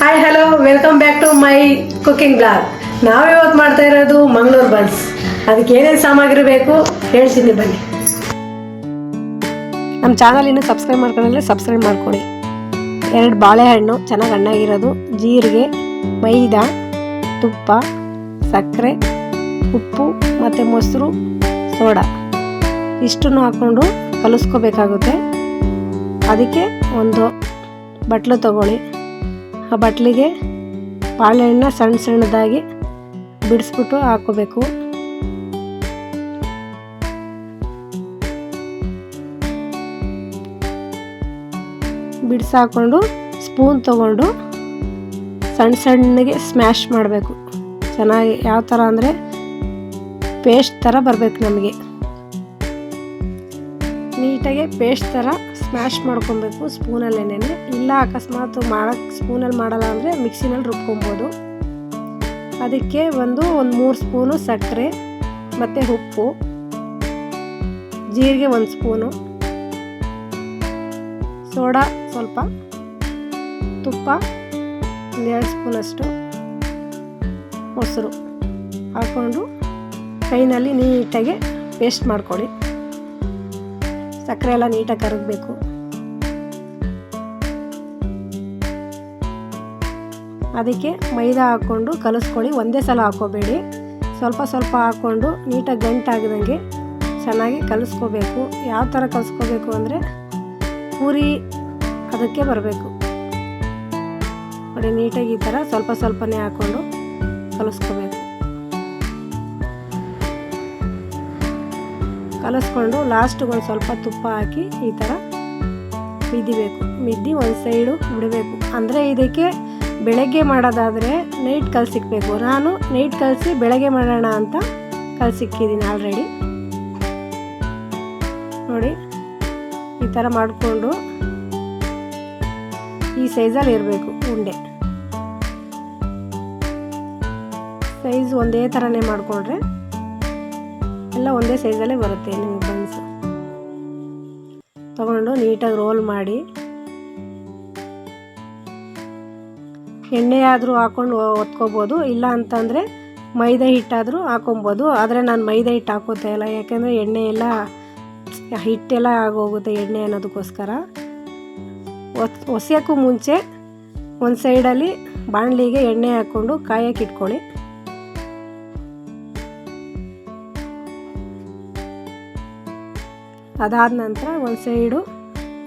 Hi hello welcome back to my cooking blog ನಾವು ಇವತ್ತು ಮಾಡ್ತಾ ಇರೋದು ಮಂಗಳೂರು ಬನ್ಸ್. ಅದಕ್ಕೆ ಏನೇನು ಸಾಮಗ್ರಿ ಬೇಕು ಹೇಳ್ತೀನಿ ಬನ್ನಿ. ನಮ್ಮ ಚಾನಲ್ ಇನ್ನು ಸಬ್ಸ್ಕ್ರೈಬ್ ಮಾಡ್ಕೊಂಡ್ರೆ ಸಬ್ಸ್ಕ್ರೈಬ್ ಮಾಡ್ಕೊಳ್ಳಿ. ಎರಡು ಬಾಳೆಹಣ್ಣು, ಚೆನ್ನಾಗಿ ಹಣ್ಣಾಗಿರೋದು. ಜೀರಿಗೆ, ಮೈದಾ, ತುಪ್ಪ, ಸಕ್ಕರೆ, ಉಪ್ಪು ಮತ್ತು ಮೊಸರು, ಸೋಡಾ. ಇಷ್ಟನ್ನು ಹಾಕ್ಕೊಂಡು ಕಲಿಸ್ಕೋಬೇಕಾಗುತ್ತೆ. ಅದಕ್ಕೆ ಒಂದು ಬಟ್ಲು ತಗೊಳ್ಳಿ. ಆ ಬಟ್ಲಿಗೆ ಬಾಳೆಹಣ್ಣ ಸಣ್ಣ ಸಣ್ಣದಾಗಿ ಬಿಡಿಸ್ಬಿಟ್ಟು ಹಾಕೋಬೇಕು. ಬಿಡಿಸಾಕೊಂಡು ಸ್ಪೂನ್ ತಗೊಂಡು ಸಣ್ಣ ಸಣ್ಣಗೆ ಸ್ಮ್ಯಾಶ್ ಮಾಡಬೇಕು. ಚೆನ್ನಾಗಿ ಯಾವ ಥರ ಅಂದರೆ ಪೇಸ್ಟ್ ಥರ ಬರಬೇಕು ನಮಗೆ. ನೀಟಾಗಿ ಪೇಸ್ಟ್ ಥರ ಸ್ಮ್ಯಾಶ್ ಮಾಡ್ಕೊಬೇಕು ಸ್ಪೂನಲ್ಲೇನೆ ಇಲ್ಲ, ಅಕಸ್ಮಾತ್ ಮಾಡೋಕ್ಕೆ ಸ್ಪೂನಲ್ಲಿ ಮಾಡಲ್ಲ ಅಂದರೆ ಮಿಕ್ಸಿನಲ್ಲಿ ರುಬ್ಕೊಬೋದು. ಅದಕ್ಕೆ ಒಂದು ಒಂದು ಮೂರು ಸ್ಪೂನು ಸಕ್ಕರೆ, ಮತ್ತು ಉಪ್ಪು, ಜೀರಿಗೆ ಒಂದು ಸ್ಪೂನು, ಸೋಡಾ ಸ್ವಲ್ಪ, ತುಪ್ಪ ಒಂದೆರಡು ಸ್ಪೂನಷ್ಟು ಮೊಸರು ಹಾಕ್ಕೊಂಡು ಕೈನಲ್ಲಿ ನೀಟಾಗಿ ಪೇಸ್ಟ್ ಮಾಡ್ಕೊಳ್ಳಿ. ಸಕ್ಕರೆ ಎಲ್ಲ ನೀಟಾಗಿ ಕರಗಬೇಕು. ಅದಕ್ಕೆ ಮೈದಾ ಹಾಕ್ಕೊಂಡು ಕಲಸ್ಕೊಳ್ಳಿ. ಒಂದೇ ಸಲ ಹಾಕೋಬೇಡಿ ಸ್ವಲ್ಪ ಸ್ವಲ್ಪ ಹಾಕ್ಕೊಂಡು ನೀಟಾಗಿ ಗಂಟಾಗದಂಗೆ ಚೆನ್ನಾಗಿ ಕಲಿಸ್ಕೋಬೇಕು. ಯಾವ ಥರ ಕಲಿಸ್ಕೋಬೇಕು ಅಂದರೆ ಪೂರಿ ಅದಕ್ಕೆ ಬರಬೇಕು. ನೋಡಿ, ನೀಟಾಗಿ ಈ ಥರ ಸ್ವಲ್ಪ ಸ್ವಲ್ಪನೇ ಹಾಕ್ಕೊಂಡು ಕಲಿಸ್ಕೋಬೇಕು. ಕಲಿಸ್ಕೊಂಡು ಲಾಸ್ಟಿಗೆ ಸ್ವಲ್ಪ ತುಪ್ಪ ಹಾಕಿ ಈ ಥರ ಮಿದ್ದಿಬೇಕು ಮಿದ್ದಿ ಒಂದು ಸೈಡು ಬಿಡಬೇಕು. ಅಂದರೆ ಇದಕ್ಕೆ ಬೆಳಗ್ಗೆ ಮಾಡೋದಾದರೆ ನೈಟ್ ಕಲಸಿಕ್ಬೇಕು ನಾನು ನೈಟ್ ಕಲಸಿ ಬೆಳಗ್ಗೆ ಮಾಡೋಣ ಅಂತ ಕಲಸಿಕ್ಕಿದ್ದೀನಿ ಆಲ್ರೆಡಿ ನೋಡಿ, ಈ ಥರ ಮಾಡಿಕೊಂಡು ಈ ಸೈಜಲ್ಲಿ ಇರಬೇಕು ಉಂಡೆ. ಸೈಜ್ ಒಂದೇ ಥರನೇ ಮಾಡಿಕೊಂಡ್ರೆ ಎಲ್ಲ ಒಂದೇ ಸೈಜಲ್ಲೇ ಬರುತ್ತೆ ನಿಮ್ಮ ಬನ್ಸು ತಗೊಂಡು ನೀಟಾಗಿ ರೋಲ್ ಮಾಡಿ ಎಣ್ಣೆ ಆದರೂ ಹಾಕೊಂಡು ಒತ್ಕೋಬೋದು ಇಲ್ಲ ಅಂತಂದರೆ ಮೈದಾ ಹಿಟ್ಟಾದರೂ ಹಾಕೊಬೋದು. ಆದರೆ ನಾನು ಮೈದಾ ಹಿಟ್ಟು ಹಾಕೋತಾ ಇಲ್ಲ. ಯಾಕೆಂದರೆ ಎಣ್ಣೆ ಎಲ್ಲ ಹಿಟ್ಟೆಲ್ಲ ಆಗೋಗುತ್ತೆ ಎಣ್ಣೆ ಅನ್ನೋದಕ್ಕೋಸ್ಕರ. ಒಸ್ ಒಸೆಯೋಕ್ಕೂ ಮುಂಚೆ ಒಂದು ಸೈಡಲ್ಲಿ ಬಾಣಲಿಗೆ ಎಣ್ಣೆ ಹಾಕ್ಕೊಂಡು ಕಾಯಕ್ಕೆ ಇಟ್ಕೊಳ್ಳಿ. ಅದಾದ ನಂತರ ಒಂದು ಸೈಡು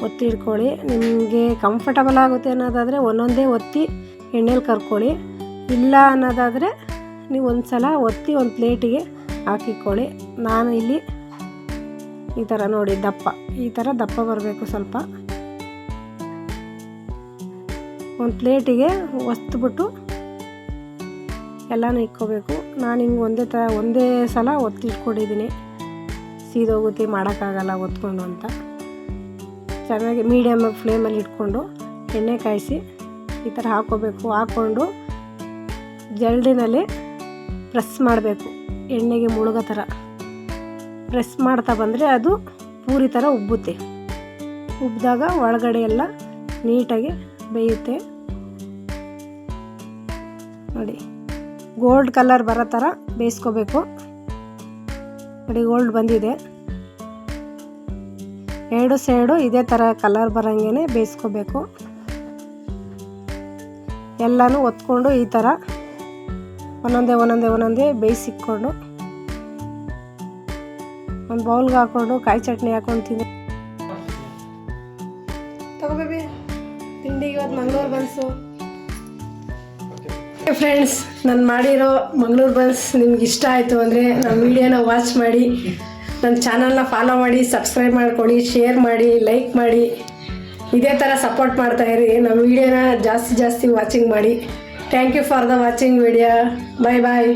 ಒತ್ತಿ ಇಟ್ಕೊಳ್ಳಿ ನಿಮಗೆ ಕಂಫರ್ಟಬಲ್ ಆಗುತ್ತೆ ಅನ್ನೋದಾದರೆ ಒಂದೊಂದೇ ಒತ್ತಿ ಎಣ್ಣೆಲಿ ಕರ್ಕೊಳ್ಳಿ. ಇಲ್ಲ ಅನ್ನೋದಾದರೆ ನೀವು ಒಂದು ಸಲ ಒತ್ತಿ ಒಂದು ಪ್ಲೇಟಿಗೆ ಹಾಕಿಕೊಳ್ಳಿ. ನಾನು ಇಲ್ಲಿ ಈ ಥರ ನೋಡಿ ದಪ್ಪ. ಈ ಥರ ದಪ್ಪ ಬರಬೇಕು ಸ್ವಲ್ಪ. ಒಂದು ಪ್ಲೇಟಿಗೆ ಒತ್ಬಿಟ್ಟು ಎಲ್ಲನೂ ಇಕ್ಕೋಬೇಕು. ನಾನು ಹಿಂಗೆ ಒಂದೇ ಥರ ಒಂದೇ ಸಲ ಒತ್ತಿಟ್ಕೊಂಡಿದ್ದೀನಿ. ಸೀದೋಗುತ್ತೆ, ಮಾಡೋಕ್ಕಾಗಲ್ಲ ಒತ್ಕೊಂಡು ಅಂತ. ಚೆನ್ನಾಗಿ ಮೀಡಿಯಮ್ ಫ್ಲೇಮಲ್ಲಿ ಇಟ್ಕೊಂಡು ಎಣ್ಣೆ ಕಾಯಿಸಿ ಈ ಥರ ಹಾಕ್ಕೋಬೇಕು ಹಾಕ್ಕೊಂಡು ಜಲ್ಡಿನಲ್ಲಿ ಪ್ರೆಸ್ ಮಾಡಬೇಕು. ಎಣ್ಣೆಗೆ ಮುಳುಗೋ ಥರ. ಪ್ರೆಸ್ ಮಾಡ್ತಾ ಬಂದರೆ ಅದು ಪೂರಿ ಥರ ಉಬ್ಬುತ್ತೆ. ಉಬ್ಬಿದಾಗ ಒಳಗಡೆ ಎಲ್ಲ ನೀಟಾಗಿ ಬೇಯುತ್ತೆ. ನೋಡಿ, ಗೋಲ್ಡ್ ಕಲರ್ ಬರೋ ಥರ ಬೇಯಿಸ್ಕೋಬೇಕು. ನೋಡಿ, ಗೋಲ್ಡ್ ಬಂದಿದೆ. ಎರಡು ಸೈಡು ಇದೇ ಥರ ಕಲರ್ ಬರೋಂಗೆ ಬೇಯಿಸ್ಕೋಬೇಕು. ಎಲ್ಲನೂ ಒತ್ಕೊಂಡು ಈ ಥರ ಒಂದೊಂದೇ ಒಂದೊಂದೇ ಒಂದೊಂದೇ ಬೇಯಿಸಿಕ್ಕೊಂಡು ಒಂದು ಬೌಲ್ಗೆ ಹಾಕ್ಕೊಂಡು ಕಾಯಿ ಚಟ್ನಿ ಹಾಕ್ಕೊಂಡು ತಿಂದು ತಗೋಬೇಬಿ ತಿಂಡಿಗೆ ಇವತ್ತು ಮಂಗಳೂರು ಬನ್ಸು. ಫ್ರೆಂಡ್ಸ್ ನಾನು ಮಾಡಿರೋ ಮಂಗ್ಳೂರು ಬನ್ಸ್ ನಿಮ್ಗೆ ಇಷ್ಟ ಆಯಿತು ಅಂದರೆ ನನ್ನ ವಿಡಿಯೋನ ವಾಚ್ ಮಾಡಿ ನನ್ನ ಚಾನಲ್ನ ಫಾಲೋ ಮಾಡಿ ಸಬ್ಸ್ಕ್ರೈಬ್ ಮಾಡ್ಕೊಳ್ಳಿ ಶೇರ್ ಮಾಡಿ ಲೈಕ್ ಮಾಡಿ. ಇದೇ ಥರ ಸಪೋರ್ಟ್ ಮಾಡ್ತಾ ಇರಿ. ನಮ್ಮ ವಿಡಿಯೋನ ಜಾಸ್ತಿ ಜಾಸ್ತಿ ವಾಚಿಂಗ್ ಮಾಡಿ. Thank you for the watching video bye bye